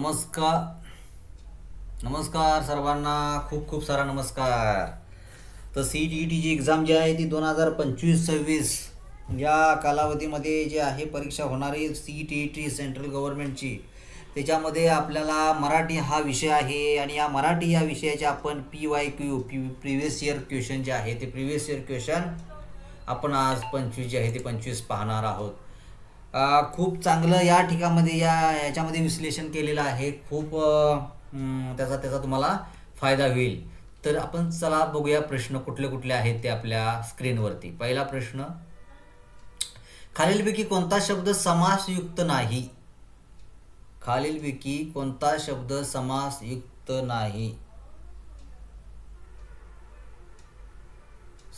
नमस्कार. नमस्कार सर्वांना. खूप खूप सारा नमस्कार. तर सी टी टीची एक्झाम जी आहे ती दोन हजार पंचवीस सव्वीस या कालावधीमध्ये जी आहे परीक्षा होणारी C T E T central गव्हर्नमेंटची त्याच्यामध्ये आपल्याला मराठी हा विषय आहे आणि या मराठी या विषयाचे आपण P Y Q P previous year question जे आहे ते प्रिव्हियस इयर क्वेश्चन आपण आज पंचवीस जे आहे ते पंचवीस पाहणार आहोत. खूप चांगलं या ठिकाणामध्ये या याच्यामध्ये विश्लेषण केलेलं आहे. खूप त्याचा त्याचा तुम्हाला फायदा होईल. तर आपण चला बघूया प्रश्न कुठले कुठले आहेत ते आपल्या स्क्रीनवरती. पहिला प्रश्न खालीलपैकी कोणता शब्द समासयुक्त नाही? खालीलपैकी कोणता शब्द समासयुक्त नाही?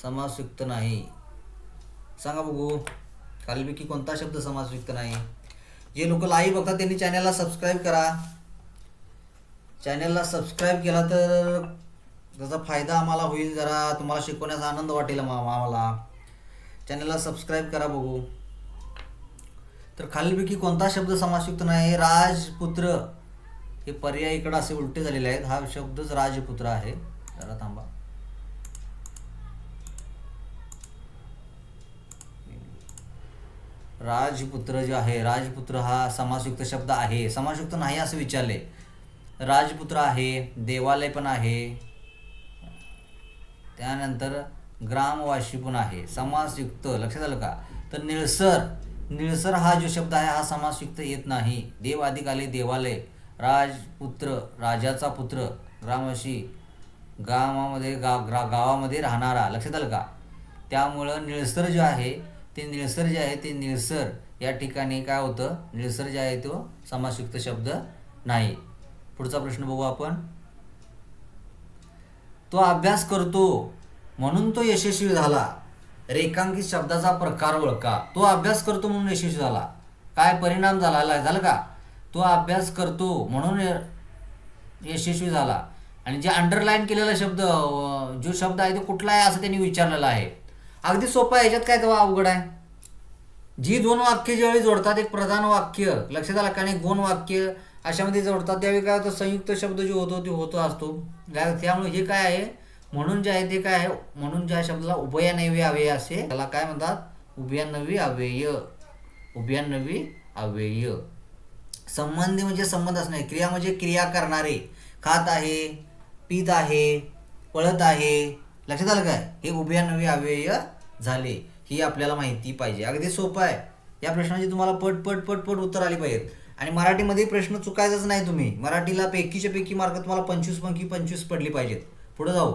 समासयुक्त नाही. सांगा बघू. खालीलपैकी कोणता शब्द समासयुक्त नाही. जे लोक लाईव्ह बघतात त्यांनी चॅनलला सबस्क्राईब करा. चॅनलला सबस्क्राईब केला तर त्याचा फायदा आम्हाला होईल जरा. तुम्हाला शिकवण्याचा आनंद वाटेल आम्हाला. चॅनलला सबस्क्राईब करा बघू. तर खालीलपैकी कोणता शब्द समासयुक्त नाही? राजपुत्र. हे पर्याय इकडं असे उलटे झालेले आहेत. हा शब्दच राजपुत्र आहे. जरा थांबा. राजपुत्र जे आहे राजपुत्र हा समासयुक्त शब्द आहे. समासयुक्त नाही असं विचारले. राजपुत्र आहे देवालय पण आहे. त्यानंतर ग्रामवासी पण आहे. समासयुक्त लक्षात आलं का? तर निळसर निळसर हा जो शब्द आहे हा समासयुक्त येत नाही. देव अधिक आले देवालय. राजपुत्र राजाचा पुत्र ग्रामवासी गावामध्ये गा ग्रा गावामध्ये राहणारा. लक्षात आलं का? त्यामुळं निळसर जो आहे ते निळसर जे आहे ते निळसर. या ठिकाणी काय होतं? निळसर जे आहे तो समासयुक्त शब्द नाही. पुढचा प्रश्न बघू आपण. तो अभ्यास करतो. म्हणून तो यशस्वी झाला. रेखांकित शब्दाचा प्रकार ओळखा. तो अभ्यास करतो म्हणून यशस्वी झाला. काय परिणाम झाला? झालं का? तो अभ्यास करतो म्हणून य- यशस्वी झाला. आणि जे अंडरलाईन केलेला शब्द जो शब्द आहे तो कुठला आहे असं त्यांनी विचारलेला आहे. अगदी सोपं आहे. याच्यात काय तेव्हा अवघड आहे? जी दोन वाक्य ज्यावेळी जोडतात एक प्रधान वाक्य लक्षात आलं का नाही? गुण वाक्य अशामध्ये जोडतात. त्यावेळी काय होतं? संयुक्त शब्द जो होतो तो होतो असतो. त्यामुळे हे काय आहे? म्हणून जे आहे ते काय आहे? म्हणून ज्या शब्दाला उभयानवी अव्यय असे त्याला काय म्हणतात? उभयानवी अव्यय. उभयानवी अव्यय. संबंधी म्हणजे संबंध असणे. क्रिया म्हणजे क्रिया करणारे. खात आहे पित आहे पळत आहे. लक्षात आलं काय? हे उभयानवी अव्यय झाले ही आपल्याला माहिती पाहिजे. अगदी सोपं आहे. या प्रश्नाची तुम्हाला पट पट पट पट उत्तर आली पाहिजेत. आणि मराठीमध्ये प्रश्न चुकायचाच नाही तुम्ही. मराठीला पैकीच्या पैकी मार्क तुम्हाला पंचवीस पंकी पंचवीस पडली पाहिजेत. पुढे जाऊ.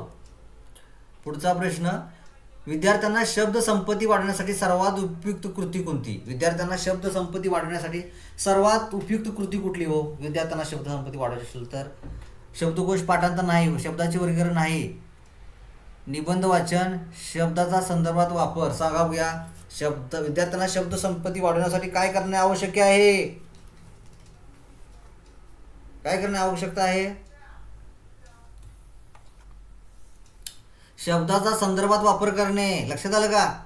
पुढचा प्रश्न विद्यार्थ्यांना शब्द संपत्ती वाढवण्यासाठी सर्वात उपयुक्त कृती कोणती? विद्यार्थ्यांना शब्द संपत्ती वाढवण्यासाठी सर्वात उपयुक्त कृती कुठली हो? विद्यार्थ्यांना शब्द संपत्ती वाढवायची असेल तर. शब्दकोश पाठांतर नाही शब्दाचे वर्गीकरण नाही. निबंध वाचन शब्दाचा संदर्भात वापर. सांगा बघूया. शब्द विद्यार्थ्यांना शब्द संपत्ती वाढवण्यासाठी काय करणे आवश्यक आहे? काय करणे आवश्यकता आहे? शब्दाचा संदर्भात वापर करणे. लक्षात आलं का?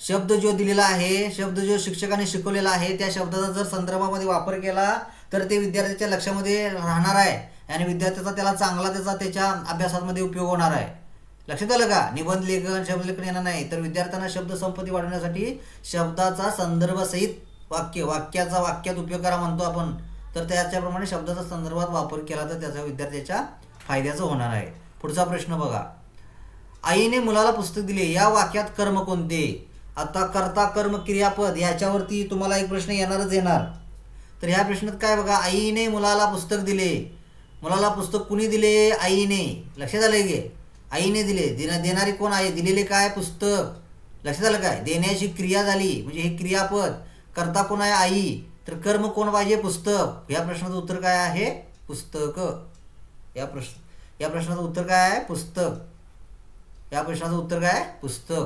शब्द जो दिलेला आहे शब्द जो शिक्षकाने शिकवलेला आहे त्या शब्दाचा जर संदर्भामध्ये वापर केला तर ते विद्यार्थ्याच्या लक्षामध्ये राहणार आहे. आणि विद्यार्थ्याचा त्याला चांगला त्याचा त्याच्या अभ्यासामध्ये उपयोग होणार आहे. लक्षात आलं का? निबंध लेखन शब्दलेखन येणार नाही. तर विद्यार्थ्यांना शब्दसंपत्ती वाढवण्यासाठी शब्दाचा संदर्भसहित वाक्य वाक्याचा वाक्यात उपयोग करा म्हणतो आपण. तर त्याच्याप्रमाणे शब्दाचा संदर्भात वापर केला तर त्याचा विद्यार्थ्याच्या फायद्याचं होणार आहे. पुढचा प्रश्न बघा. आईने मुलाला पुस्तक दिले. या वाक्यात कर्म कोणते? आता कर्ता कर्म क्रियापद याच्यावरती तुम्हाला एक प्रश्न येणारच येणार. तर ह्या प्रश्नात काय बघा? आईने मुलाला पुस्तक दिले. मुलाला पुस्तक कुणी दिले? आईने. लक्षात आलं की? आईने दिले देणं देणारी कोण आहे? दिलेले काय पुस्तक? लक्षात आलं काय? देण्याची क्रिया झाली. म्हणजे हे क्रियापद करता कोण आहे? आई. तर कर्म कोण पाहिजे? पुस्तक. या प्रश्नाचं उत्तर काय आहे? पुस्तक. या प्रश्न या प्रश्नाचं उत्तर काय आहे? पुस्तक. या प्रश्नाचं उत्तर काय? पुस्तक.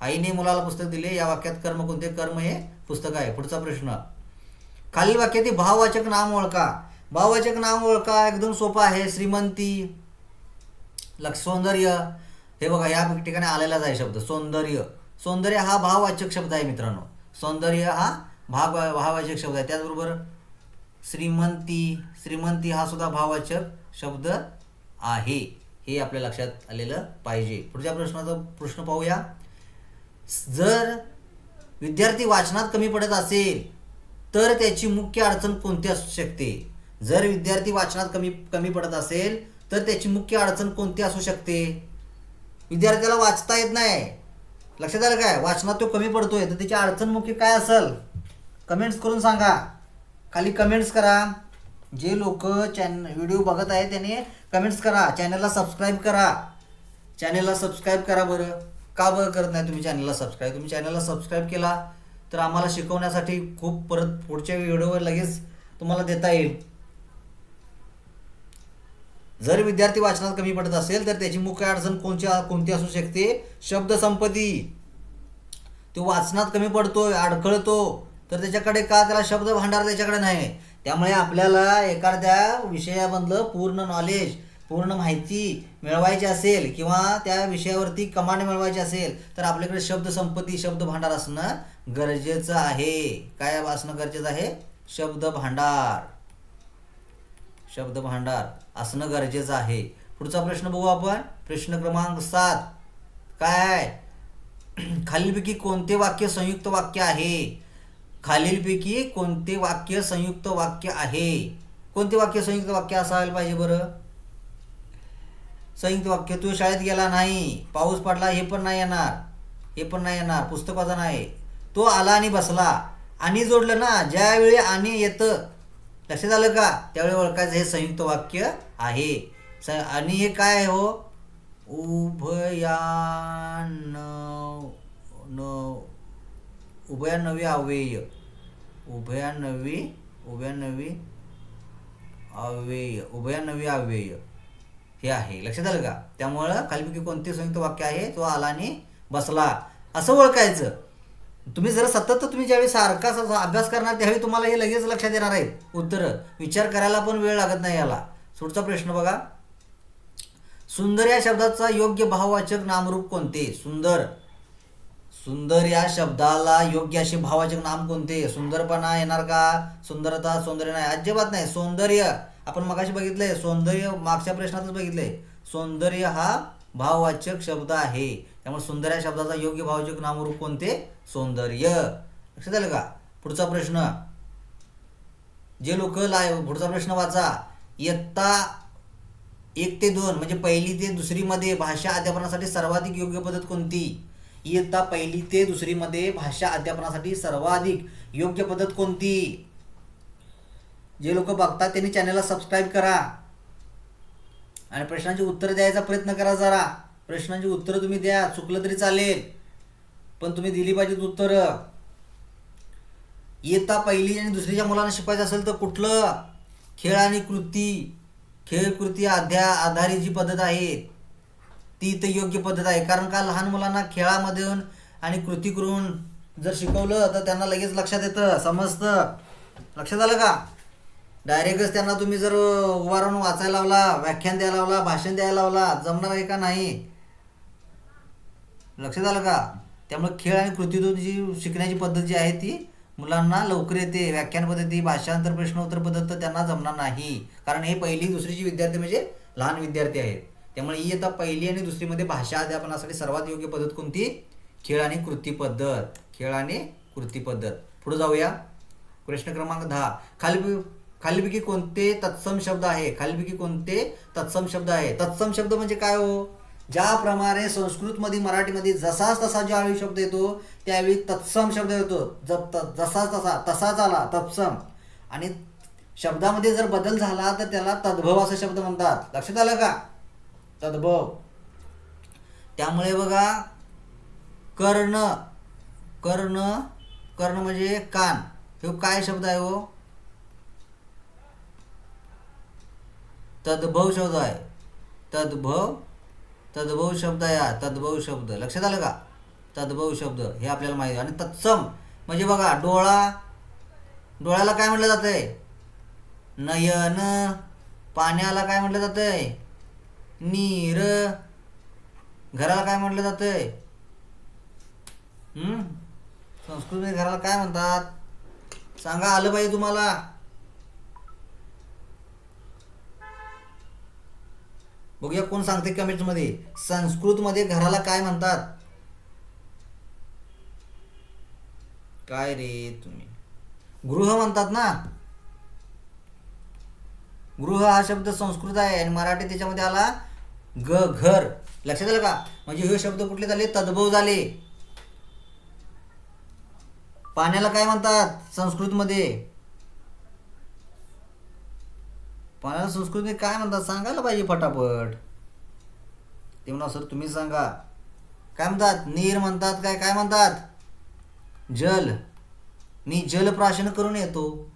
आईने मुलाला पुस्तक दिले. या वाक्यात कर्म कोणते? कर्म हे पुस्तक आहे. पुढचा प्रश्न. खालील वाक्यातील भाववाचक नाम ओळखा. भाववाचक नाम ओळखा. एकदम सोपं आहे. श्रीमंती. लक्ष सौंदर्य. हे बघा या ठिकाणी आलेलाच आहे शब्द सौंदर्य. सौंदर्य हा भाववाचक शब्द आहे मित्रांनो. सौंदर्य हा भाग भाववाचक शब्द आहे. त्याचबरोबर श्रीमंती श्रीमंती हा सुद्धा भाववाचक शब्द आहे. हे आपल्या लक्षात आलेलं पाहिजे. पुढच्या प्रश्नाचा प्रश्न पाहूया. जर विद्यार्थी वाचनात कमी पडत असेल तर त्याची मुख्य अडचण कोणती असू शकते? जर विद्यार्थी वाचनात कमी कमी पडत असेल तर त्याची मुख्य अडचण कोणती असू शकते? विद्यार्थ्याला वाचता येत नाही. लक्षात आलं काय? वाचनात तो कमी पडतोय. तर त्याची अडचण मुख्य काय असेल? कमेंट्स करून सांगा. खाली कमेंट्स करा. जे लोक चॅन व्हिडिओ बघत आहे त्याने कमेंट्स करा. चॅनलला सबस्क्राईब करा. चॅनलला सबस्क्राईब करा बरं. का बरं करत नाही तुम्ही चॅनलला सबस्क्राईब तुम्ही चॅनलला सबस्क्राईब केला तर आम्हाला शिकवण्यासाठी खूप परत पुढच्या व्हिडिओवर लगेच तुम्हाला देता येईल. जर विद्यार्थी वाचनात कमी पडत असेल तर त्याची मुख्य अडचण कोणती कोणती असू शकते? शब्द संपत्ती तो वाचनात कमी पडतोय अडखळतो तर त्याच्याकडे का त्याला शब्द भांडार त्याच्याकडे नाही? त्यामुळे आपल्याला एखाद्या विषयामधलं पूर्ण नॉलेज पूर्ण माहिती मिळवायची असेल किंवा त्या विषयावरती कमांड मिळवायची असेल तर आपल्याकडे शब्दसंपत्ती शब्द भांडार असणं गरजेचं आहे. काय असणं गरजेचं आहे? शब्द भांडार. शब्द भांडार असणं गरजेचं आहे. पुढचा प्रश्न बघू आपण. प्रश्न क्रमांक सात. काय खालीलपैकी कोणते वाक्य संयुक्त वाक्य आहे? खालीलपैकी कोणते वाक्य संयुक्त वाक्य आहे? कोणते वाक्य संयुक्त वाक्य असायला पाहिजे बरं? संयुक्त वाक्य तू शाळेत गेला नाही. पाऊस पडला हे पण नाही येणार. हे पण नाही येणार. पुस्तक वाचा नाही. तो आला आणि बसला. आणि जोडलं ना. ज्यावेळी आणि येतं लक्षात आलं का? त्यावेळी ओळखायचं हे संयुक्त वाक्य आहे. स आणि हे काय आहे हो? उभया न उभयानवी अव्यय. उभयानवी उभयानवी अव्यय. उभयानवी अव्यय. हे आहे. लक्षात आलं का? त्यामुळं खालीपैकी कोणते संयुक्त वाक्य आहे? तो आला आणि बसला. असं ओळखायचं. तुम्ही जर सतत तुम्ही ज्यावेळी सारखा अभ्यास करणार त्यावेळी तुम्हाला हे लगेच लक्षात येणार आहेत. उत्तरं. विचार करायला पण वेळ लागत नाही याला. पुढचा प्रश्न बघा. सुंदर या शब्दाचा योग्य भाववाचक नामरूप कोणते? सुंदर. सुंदर या शब्दाला योग्य असे भाववाचक नाम कोणते? सुंदरपणा येणार का? सुंदरता सौंदर्य नाही. अजिबात नाही. सौंदर्य. आपण मगाशी बघितलंय. सौंदर्य मागच्या प्रश्नातच बघितलंय. सौंदर्य हा भाववाचक शब्द आहे. त्यामुळे सुंदर या शब्दाचा योग्य भाववाचक नामरूप कोणते? सौंदर्य. लक्षात आलं का? पुढचा प्रश्न. जे लोक लाय पुढचा प्रश्न वाचा. इयत्ता एक ते दोन म्हणजे पहिली ते दुसरीमध्ये भाषा अध्यापनासाठी सर्वाधिक योग्य पद्धत कोणती? इयत्ता पहिली ते दुसरीमध्ये भाषा अध्यापनासाठी सर्वाधिक योग्य पद्धत कोणती? जे लोक बघतात त्यांनी चॅनलला सबस्क्राईब करा. आणि प्रश्नांची उत्तर द्यायचा प्रयत्न करा जरा. प्रश्नांची उत्तरं तुम्ही द्या चुकलं तरी चालेल. पण तुम्ही दिली पाहिजेत उत्तरं. येता पहिली आणि दुसरीच्या मुलांना शिकवायचं असेल तर कुठलं? खेळ आणि कृती. खेळ कृती अध्या आधारित जी पद्धत आहे ती तर योग्य पद्धत आहे. कारण का लहान मुलांना खेळामधून आणि कृती करून जर शिकवलं तर त्यांना लगेच लक्षात येतं समजतं. लक्षात आलं का? डायरेक्टच त्यांना तुम्ही जर उभारून वाचायला लावला व्याख्यान द्यायला लावला भाषण द्यायला लावला जमणार आहे का नाही? लक्षात आलं का? त्यामुळे खेळ आणि कृतीतून जी शिकण्याची पद्धत जी आहे ती मुलांना लवकर येते व्याख्यान पद्धती भाषांतर प्रश्न उत्तर पद्धत तर त्यांना जमणार नाही. कारण हे पहिली दुसरीची विद्यार्थी म्हणजे लहान विद्यार्थी आहेत. त्यामुळे ही आता पहिली आणि दुसरीमध्ये भाषा अध्यापनासाठी सर्वात योग्य पद्धत कोणती? खेळ आणि कृती पद्धत. खेळ आणि कृती पद्धत. पुढे जाऊया. प्रश्न क्रमांक दहा. खाली खालीपैकी कोणते तत्सम शब्द आहे? खालीपैकी कोणते तत्सम शब्द आहे? तत्सम शब्द म्हणजे काय हो? ज्याप्रमाणे संस्कृतमध्ये मराठीमध्ये जसाच तसा ज्यावेळी शब्द येतो त्यावेळी तत्सम शब्द येतो. ज त- जसाच तसा तसाच आला तत्सम. आणि शब्दामध्ये जर बदल झाला तर त्याला तद्भव असा शब्द म्हणतात. लक्षात आलं का? तद्भव. त्यामुळे बघा कर्ण कर्ण कर्ण म्हणजे कान. हे काय शब्द आहे हो? तद्भव शब्द आहे. तद्भव तद्भव शब्द आहे तद्भव शब्द. लक्षात आलं का? तद्भव शब्द हे आपल्याला माहिती आहे. आणि तत्सम म्हणजे बघा डोळा डोळ्याला काय म्हटलं जातंय? नयन पाण्याला काय म्हटलं जातंय? नीर घराला काय म्हटलं जातंय? आहे संस्कृतमध्ये घराला काय म्हणतात? सांगा आलं पाहिजे तुम्हाला. बघूया कोण सांगते कमेंट्समध्ये. संस्कृतमध्ये घराला काय म्हणतात? काय रे तुम्ही? गृह म्हणतात ना? गृह हा शब्द संस्कृत आहे आणि मराठी त्याच्यामध्ये आला ग घर. लक्षात आलं का? म्हणजे हे शब्द कुठले झाले? तद्भव झाले. पाण्याला काय म्हणतात? संस्कृतमध्ये. पाण्याला संस्कृतीने काय म्हणतात? सांगायला पाहिजे फटाफट. ते म्हणा सर तुम्ही सांगा. काय म्हणतात? नीर म्हणतात काय? काय म्हणतात? जल. मी जलप्राशन करून येतो.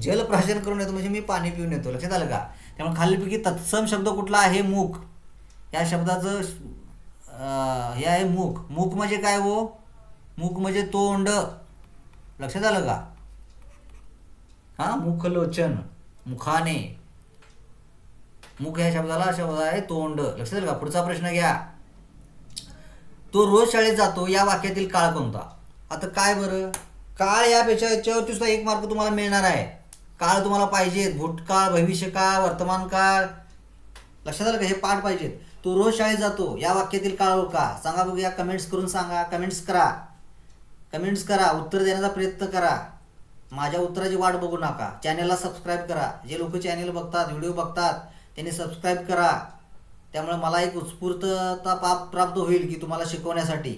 जलप्राशन करून येतो म्हणजे मी पाणी पिऊन येतो. लक्षात आलं का? त्यामुळे खालीपैकी तत्सम शब्द कुठला आहे? मूक. या शब्दाचं हे आहे मूक. मूक म्हणजे काय हो? मूक म्हणजे तोंड. लक्षात आलं का? हा? मुखलोचन. मुखाने. मुख ह्या शब्दाला शब्द आहे तोंड. लक्षात येईल का पुढचा प्रश्न घ्या. तो रोज शाळेत जातो या वाक्यातील काळ कोणता? आता काय बरं? काळ यापेक्षा याच्यावरती सुद्धा एक मार्क तुम्हाला मिळणार आहे. काळ तुम्हाला पाहिजेत. भूतकाळ भविष्यकाळ वर्तमान काळ लक्षात आलं का? हे पाठ पाहिजेत. तो रोज शाळेत जातो या वाक्यातील काळ हो का? सांगा बघूया कमेंट्स करून सांगा कमेंट्स करा. कमेंट्स करा उत्तर देण्याचा प्रयत्न करा. माझ्या उत्तराची वाट बघू नका. चॅनलला सबस्क्राईब करा. जे लोक चॅनल बघतात व्हिडिओ बघतात त्यांनी सबस्क्राईब करा. त्यामुळे मला एक उत्स्फूर्तता पाप प्राप्त होईल की तुम्हाला शिकवण्यासाठी.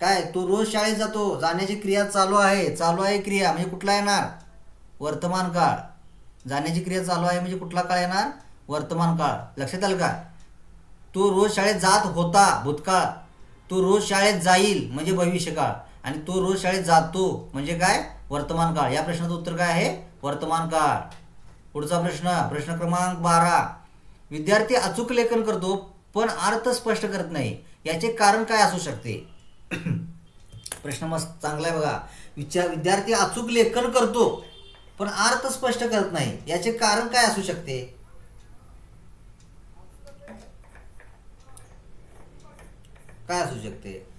काय? तो रोज शाळेत जातो. जाण्याची क्रिया चालू आहे. चालू आहे क्रिया म्हणजे कुठला येणार? वर्तमान काळ. जाण्याची क्रिया चालू आहे म्हणजे कुठला काळ येणार? वर्तमान काळ. लक्षात आलं का? तो रोज शाळेत जात होता भूतकाळ. तो रोज शाळेत जाईल म्हणजे भविष्यकाळ. आणि तो रोज शाळेत जातो म्हणजे काय? वर्तमान काळ. या प्रश्नाचं उत्तर काय आहे? वर्तमान काळ. पुढचा प्रश्न प्रश्न क्रमांक बारा. विद्यार्थी अचूक लेखन करतो पण अर्थ स्पष्ट करत नाही. याचे कारण काय असू शकते? प्रश्न मस्त चांगला आहे बघा. विचार विद्यार्थी अचूक लेखन करतो पण अर्थ स्पष्ट करत नाही. याचे कारण काय असू शकते? काय असू शकते?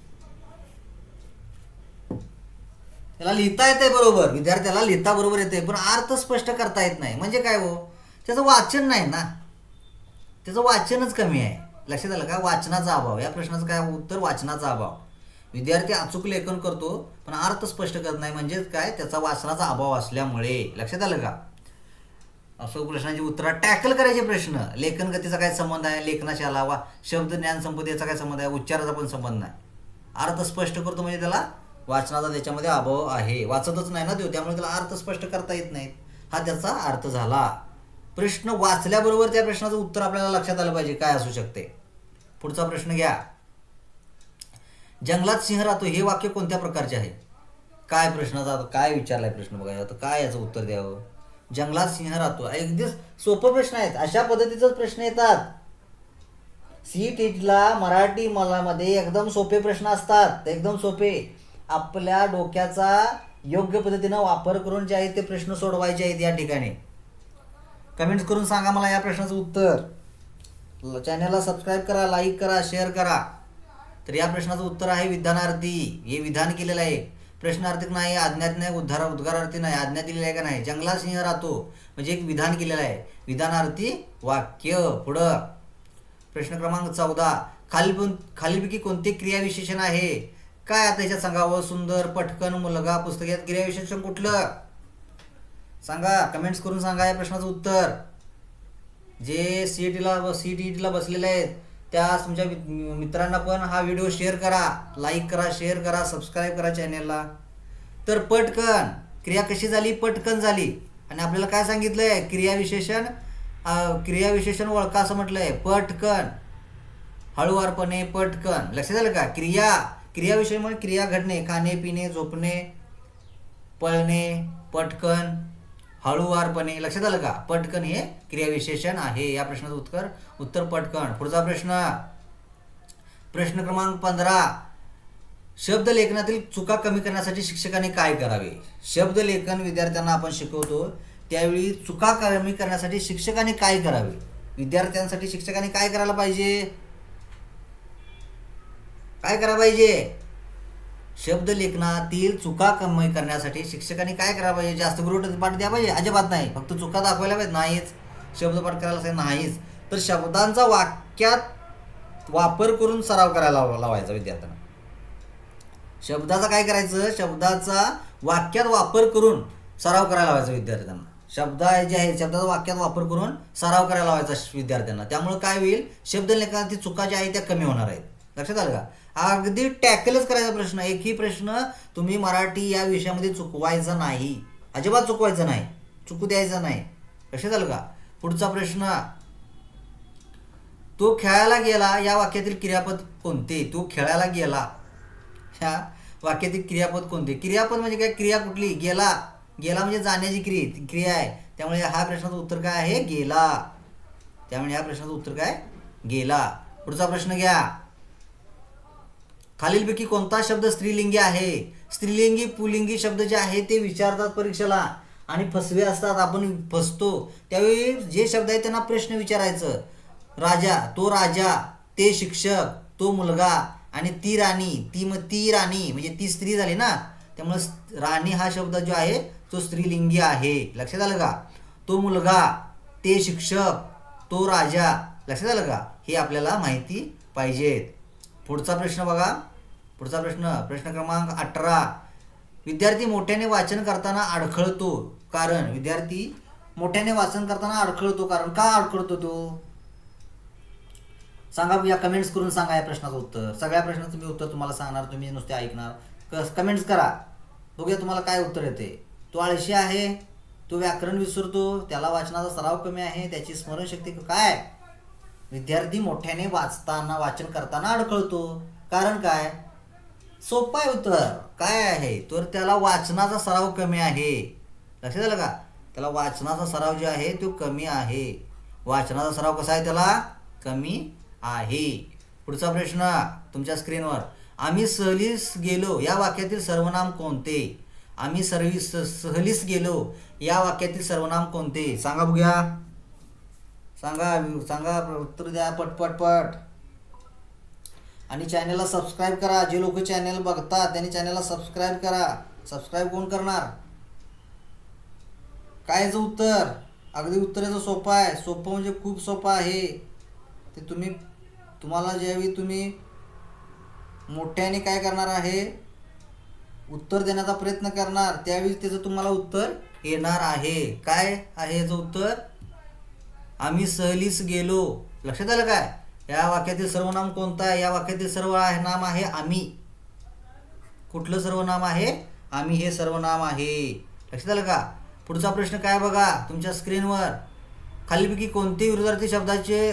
त्याला लिहिता येते बरोबर. विद्यार्थ्याला लिहिता बरोबर येते पण अर्थ स्पष्ट करता येत नाही. म्हणजे काय हो? त्याचं वाचन नाही ना. त्याचं वाचनच कमी आहे. लक्षात आलं का? वाचनाचा अभाव. या प्रश्नाचं काय? उत्तर वाचनाचा अभाव. विद्यार्थी अचूक लेखन करतो पण अर्थ स्पष्ट करत नाही. म्हणजेच काय? त्याचा वाचनाचा अभाव असल्यामुळे. लक्षात आलं का? असं प्रश्नाची उत्तरात टॅकल करायचे प्रश्न. लेखन गतीचा काय संबंध आहे? लेखनाशी आला शब्द ज्ञान संपदेचा काय संबंध आहे? उच्चाराचा पण संबंध नाही. अर्थ स्पष्ट करतो म्हणजे त्याला वाचनाचा त्याच्यामध्ये अभाव आहे. वाचतच नाही ना तो त्यामुळे त्याला अर्थ स्पष्ट करता येत नाहीत. हा त्याचा अर्थ झाला. प्रश्न वाचल्याबरोबर त्या प्रश्नाचं उत्तर आपल्याला लक्षात आलं पाहिजे काय असू शकते? पुढचा प्रश्न घ्या. जंगलात सिंह राहतो हे वाक्य कोणत्या प्रकारचे आहे? काय प्रश्नाचा काय विचारलाय प्रश्न बघा आता काय याचं उत्तर द्यावं? जंगलात सिंह राहतो. अगदी सोपं प्रश्न आहेत. अशा पद्धतीचाच प्रश्न येतात. सी टीटला मराठी मलामध्ये एकदम सोपे प्रश्न असतात. एकदम सोपे. आपल्या डोक्याचा योग्य पद्धतीनं वापर करून जे आहेत ते प्रश्न सोडवायचे आहेत या ठिकाणी. कमेंट्स करून सांगा मला या प्रश्नाचं उत्तर. चॅनलला सबस्क्राईब करा लाईक करा शेअर करा. तर या प्रश्नाचं उत्तर आहे विधानार्थी. हे विधान केलेलं आहे. प्रश्नार्थिक नाही आज्ञात नाही उद्धार उद्गारार्थी नाही. आज्ञा दिलेली आहे का नाही? जंगलात सिंह राहतो. म्हणजे एक विधान केलेलं आहे. विधानार्थी वाक्य पुढं. प्रश्न क्रमांक चौदा. खाली खालीलपैकी कोणते क्रियाविशेषण आहे? काय आता याच्यात सांगावं सुंदर पटकन मुलगा पुस्तक यात क्रियाविशेषण कुठलं? सांगा कमेंट्स करून सांगा या प्रश्नाचं उत्तर. जे सी टीला सी टी टीला बसलेले आहेत त्या तुमच्या मित्रांना पण हा व्हिडिओ शेअर करा. लाईक करा शेअर करा सबस्क्राईब करा चॅनेलला तर पटकन क्रिया कशी झाली? पटकन झाली. आणि आपल्याला काय सांगितलंय? क्रियाविशेषण क्रियाविशेषण ओळखा असं म्हटलंय. पटकन. हळूवारपणे पटकन. लक्षात झालं का? क्रिया. क्रियाविषयी म्हणजे क्रिया घडणे खाणे पिणे झोपणे पळणे पटकन हळूवारपणे. लक्षात आलं का? पटकन हे क्रियाविशेषण आहे. या प्रश्नाचं उत्तर उत्तर पटकन. पुढचा प्रश्न. प्रश्न क्रमांक पंधरा. शब्द लेखनातील चुका कमी करण्यासाठी शिक्षकाने काय करावे? शब्द लेखन विद्यार्थ्यांना आपण शिकवतो. त्यावेळी चुका कमी करण्यासाठी शिक्षकाने काय करावे? विद्यार्थ्यांसाठी शिक्षकाने काय करायला पाहिजे? काय करायला पाहिजे? शब्द लेखनातील चुका कमी करण्यासाठी शिक्षकांनी काय करायला पाहिजे? जास्त गुरुट पाठ द्या पाहिजे. अजिबात नाही. फक्त चुका दाखवायला पाहिजे. नाहीच. शब्दपाठ करायला नाहीच. तर शब्दांचा वाक्यात वापर करून सराव करायला लावायचा विद्यार्थ्यांना. शब्दाचा काय करायचं? शब्दाचा वाक्यात वापर करून सराव करायला लावायचा विद्यार्थ्यांना. शब्द जे आहे शब्दाचा वाक्यात वापर करून सराव करायला लावायचा विद्यार्थ्यांना. त्यामुळे काय होईल? शब्द लेखनातील चुका ज्या आहेत त्या कमी होणार आहेत. लक्षात आलं का? अगदी टॅकलच करायचा प्रश्न. एकही प्रश्न तुम्ही मराठी या विषयामध्ये चुकवायचा नाही. अजिबात चुकवायचं नाही. चुकू द्यायचं नाही. कसे झालं का? पुढचा प्रश्न. तो खेळायला गेला या वाक्यातील क्रियापद कोणते? तो खेळायला गेला. ह्या वाक्यातील क्रियापद कोणते? क्रियापद म्हणजे काय? क्रिया कुठली? गेला. गेला म्हणजे जाण्याची क्रिया क्रिया आहे. त्यामुळे हा प्रश्नाचं उत्तर काय आहे? गेला. त्यामुळे या प्रश्नाचं उत्तर काय? गेला. पुढचा प्रश्न घ्या. खालीलपैकी कोणता शब्द स्त्रीलिंगी आहे? स्त्रीलिंगी पुलिंगी शब्द जे आहे ते विचारतात परीक्षेला आणि फसवे असतात आपण फसतो. त्यावेळी जे शब्द आहेत त्यांना प्रश्न विचारायचं. राजा तो राजा ते शिक्षक तो मुलगा आणि ती राणी ती मग ती राणी म्हणजे ती स्त्री झाली ना? त्यामुळे राणी हा शब्द जो आहे तो स्त्रीलिंगी आहे. लक्षात आलं का? तो मुलगा ते शिक्षक तो राजा लक्षात आलं का? हे आपल्याला माहिती पाहिजेत. पुढचा प्रश्न बघा. पुढचा प्रश्न प्रश्न क्रमांक अठरा. विद्यार्थी मोठ्याने वाचन करताना अडखळतो कारण. विद्यार्थी मोठ्याने वाचन करताना अडखळतो कारण. का अडखळतो तो? सांगा या कमेंट्स करून सांगा या प्रश्नाचं उत्तर. सगळ्या प्रश्नाचं मी उत्तर तुम्हाला सांगणार तुम्ही नुसते ऐकणार. कस कमेंट्स करा. बघूया तुम्हाला काय उत्तर येते. तो आळशी आहे तो व्याकरण विसरतो त्याला वाचनाचा सराव कमी आहे त्याची स्मरणशक्ती काय? विद्यार्थी मोठ्याने वाचताना वाचन करताना अडखळतो. कारण काय? सोपं आहे उत्तर. काय आहे? तर त्याला वाचनाचा सराव कमी आहे. लक्षात आलं का? त्याला वाचनाचा सराव जो आहे तो कमी आहे. वाचनाचा सराव कसा आहे त्याला? कमी आहे. पुढचा प्रश्न तुमच्या स्क्रीनवर. आम्ही सहलीस गेलो या वाक्यातील सर्वनाम कोणते? आम्ही सर्विस सहलीस गेलो या वाक्यातील सर्वनाम कोणते? सांगा बघूया. सांगा सांगा उत्तर द्या पटपट पट आणि चॅनलला सबस्क्राईब करा. जे लोक चॅनल बघतात त्यांनी चॅनलला सबस्क्राईब करा. सबस्क्राईब कोण करणार? काय याचं उत्तर? अगदी उत्तराचं सोपं आहे. सोपं म्हणजे खूप सोपं आहे. ते तुम्ही तुम्हाला ज्यावेळी तुम्ही मोठ्याने काय करणार आहे उत्तर देण्याचा प्रयत्न करणार त्यावेळी त्याचं तुम्हाला उत्तर येणार आहे. काय आहे याचं उत्तर? आम्ही सहलीस गेलो. लक्षात आलं काय? या वाक्यातील सर्वनाम कोणतं आहे? या वाक्यातील सर्व आहे नाम आहे आम्ही. कुठलं सर्वनाम आहे? आम्ही हे सर्वनाम आहे. लक्षात आलं का? पुढचा प्रश्न काय बघा? तुमच्या स्क्रीनवर. खालीपैकी कोणते विरुद्धार्थी शब्दाचे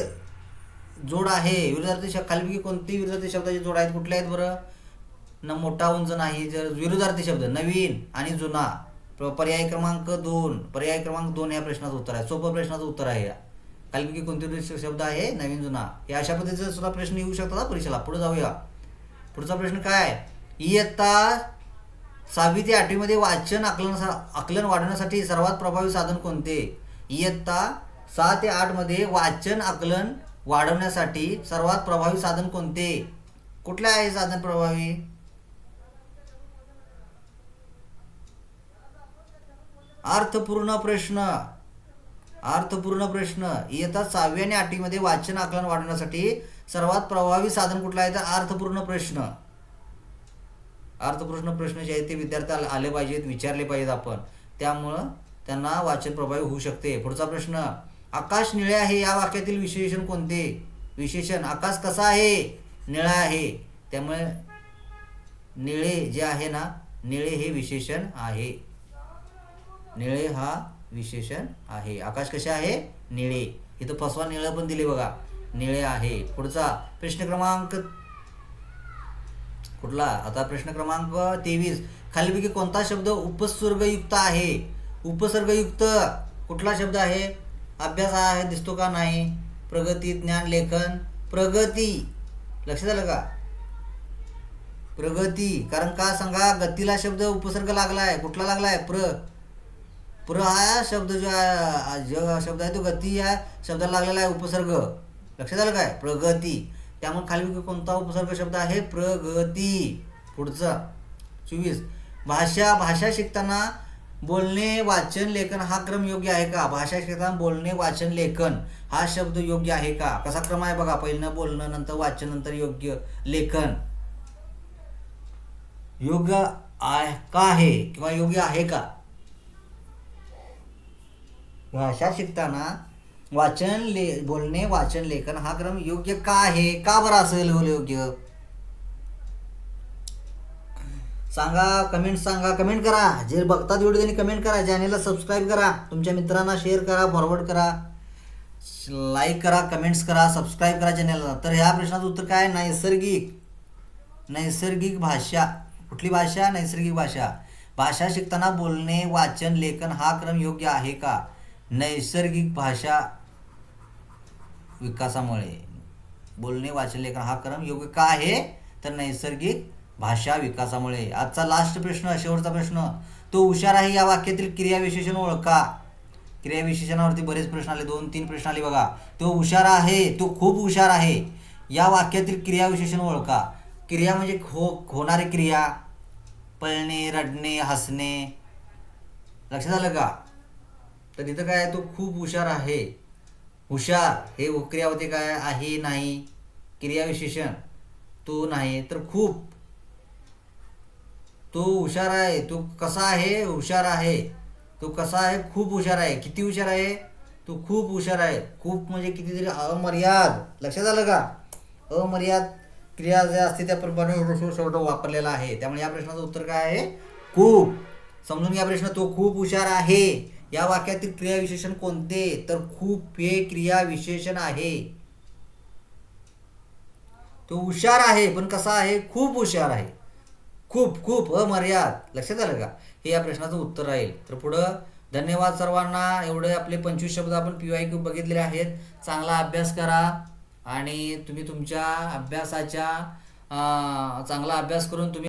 जोड आहे? विरुद्धार्थी शब्द खालीपैकी कोणते विरुद्धार्थी शब्दाचे जोड आहेत? कुठले आहेत बरं? न मोठा उंच नाही जर विरुद्धार्थी शब्द नवीन आणि जुना. पर्याय क्रमांक दोन. पर्याय क्रमांक दोन या प्रश्नाचं उत्तर आहे. सोपं प्रश्नाचं उत्तर आहे कालपैकी कोणते शब्द आहे? नवीन जुना. हे अशा पद्धतीचा सुद्धा प्रश्न येऊ शकतात परीक्षेला. पुढे जाऊया. पुढचा प्रश्न काय इयत्ता सहावी ते आठवीमध्ये वाचन आकलन आकलन वाढवण्यासाठी सर्वात प्रभावी साधन कोणते? इयत्ता सहा ते आठमध्ये वाचन आकलन वाढवण्यासाठी सर्वात प्रभावी साधन कोणते? कुठले आहे साधन प्रभावी? अर्थपूर्ण प्रश्न. अर्थपूर्ण प्रश्न. इयत्ता सहावी आणि आठवीमध्ये वाचन आकलन वाढवण्यासाठी सर्वात प्रभावी साधन कुठलं आहे? तर अर्थपूर्ण प्रश्न. अर्थपूर्ण प्रश्न जे आहेत ते विद्यार्थ्याला आले पाहिजेत विचारले पाहिजेत आपण. त्यामुळं त्यांना वाचन प्रभावी होऊ शकते. पुढचा प्रश्न आकाश निळे आहे या वाक्यातील विशेषण कोणते? विशेषण आकाश कसा आहे? निळा आहे. त्यामुळे निळे जे आहे ना निळे हे विशेषण आहे. निळे हा विशेषण आहे. आकाश कसे आहे? निळे. इथं फसवा निळं पण दिले बघा. निळे आहे. पुढचा प्रश्न क्रमांक कुठला? आता प्रश्न क्रमांक तेवीस. खालीपैकी कोणता शब्द उपसर्गयुक्त आहे? उपसर्गयुक्त कुठला शब्द आहे? अभ्यास आहे दिसतो का नाही? प्रगती ज्ञान लेखन. प्रगती. लक्षात आलं का? प्रगती. कारण का? सांगा. गतीला शब्द उपसर्ग लागलाय. कुठला लागलाय? प्र पुर हा शब्द जो आहे जो शब्द आहे तो गती या शब्दाला लागलेला आहे उपसर्ग. लक्षात आलं काय? प्रगती. त्यामुळे खाली कोणता उपसर्ग शब्द आहे? प्रगती. पुढचा. चोवीस. भाषा भाषा शिकताना बोलणे वाचन लेखन हा क्रम योग्य आहे का? भाषा शिकताना बोलणे वाचन लेखन हा शब्द योग्य आहे का? कसा क्रम आहे बघा? पहिलं बोलणं नंतर वाचन नंतर योग्य लेखन. योग्य आहे का आहे? किंवा योग्य आहे का? भाषा शिकताना वाचन ले बोलणे वाचन लेखन हा क्रम योग्य का आहे? का बरं असेल योग्य? सांगा कमेंट सांगा कमेंट करा. जे बघतात व्हिडिओ त्यांनी कमेंट करा. चॅनेलला सबस्क्राईब करा. तुमच्या मित्रांना शेअर करा फॉरवर्ड करा. लाईक करा कमेंट्स करा सबस्क्राईब करा चॅनेलला तर ह्या प्रश्नाचं उत्तर काय? नैसर्गिक. नैसर्गिक भाषा. कुठली भाषा? नैसर्गिक भाषा. भाषा शिकताना बोलणे वाचन लेखन हा क्रम योग्य आहे का? नैसर्गिक भाषा विकासामुळे. बोलणे वाचन लेखन हा क्रम योग्य का आहे? तर नैसर्गिक भाषा विकासामुळे. आजचा लास्ट प्रश्न शेवटचा प्रश्न. तो हुशार आहे या वाक्यातील क्रियाविशेषण ओळखा. क्रियाविशेषणावरती बरेच प्रश्न आले. दोन तीन प्रश्न आले बघा. तो हुशार आहे तो खूप हुशार आहे. या वाक्यातील क्रियाविशेषण ओळखा. क्रिया म्हणजे हो होणारी क्रिया. पळणे रडणे हसणे. लक्षात आलं का? तर इथं काय आहे, तो खूप हुशार आहे. हुशार हे क्रिया होते काय आहे नाही क्रियाविशेषण तो नाही तर खूप. तो हुशार आहे तो कसा आहे? हुशार आहे. तो कसा आहे? खूप हुशार आहे. किती हुशार आहे? तो खूप हुशार आहे. खूप म्हणजे कितीतरी अमर्याद. लक्षात आलं का? अमर्याद क्रिया ज्या असते त्याप्रमाणे शब्द वापरलेला आहे. त्यामुळे या प्रश्नाचं उत्तर काय आहे? खूप. समजून घ्या प्रश्न तो खूप हुशार आहे. या वाक्यातील क्रियाविशेषण कोणते? तर खूप हे क्रियाविशेषण आहे. तो हुशार आहे पण कसा आहे? खूप हुशार आहे. खूप खूप अमर्याद लक्षात आलं का? हे या प्रश्नाचं उत्तर राहील. तर पुढं धन्यवाद सर्वांना. एवढे आपले पंचवीस शब्द आपण पी वाय क्यू बघितलेले आहेत. चांगला अभ्यास करा आणि तुम्ही तुमच्या अभ्यासाच्या चांगला अभ्यास करून तुम्ही